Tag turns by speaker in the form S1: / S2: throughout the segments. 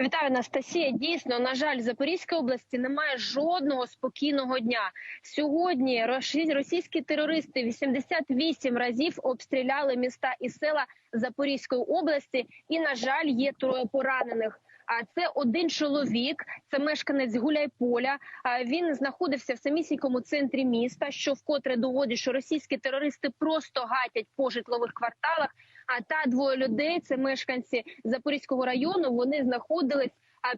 S1: Вітаю, Анастасія. Дійсно, на жаль, в Запорізькій області немає жодного спокійного дня. Сьогодні російські терористи 88 разів обстріляли міста і села Запорізької області, і на жаль, є троє поранених. А це один чоловік, це мешканець Гуляйполя. Він знаходився в самісінькому центрі міста, що вкотре доводить, що російські терористи просто гатять по житлових кварталах. А та двоє людей, це мешканці Запорізького району. Вони знаходились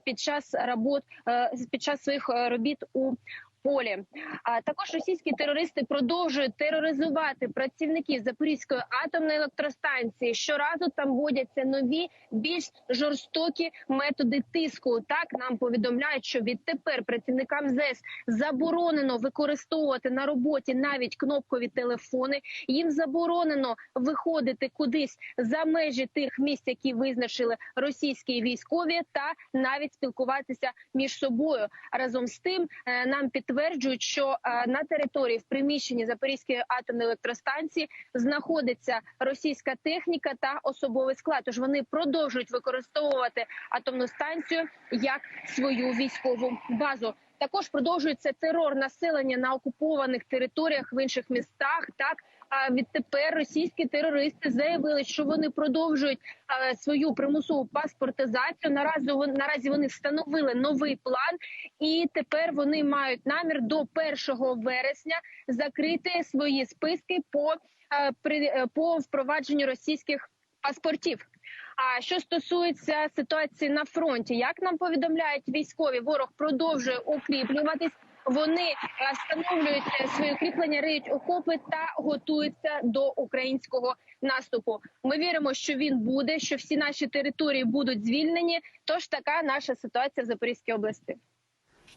S1: під час робот е, під час своїх е, робіт у полі. А також російські терористи продовжують тероризувати працівників Запорізької атомної електростанції. Щоразу там вводяться нові, більш жорстокі методи тиску. Так нам повідомляють, що відтепер працівникам ЗЕС заборонено використовувати на роботі навіть кнопкові телефони. Їм заборонено виходити кудись за межі тих місць, які визначили російські військові, та навіть спілкуватися між собою. Разом з тим е, нам підтверджують, що е, на території в приміщенні Запорізької атомної електростанції знаходиться російська техніка та особовий склад. Тож вони продовжують використовувати атомну станцію як свою військову базу. Також продовжується терор населення на окупованих територіях в інших містах. Так а відтепер російські терористи заявили, що вони продовжують свою примусову паспортизацію. Наразі вон- наразі вони встановили новий план, і тепер вони мають намір до 1 вересня закрити свої списки по, е, е, по впровадженню російських паспортів. А що стосується ситуації на фронті, як нам повідомляють військові, ворог продовжує укріплюватись. Вони е, встановлюють е, свої укріплення, риють окопи та готуються до українського наступу. Ми віримо, що він буде, що всі наші території будуть звільнені. Тож така наша ситуація в Запорізькій області.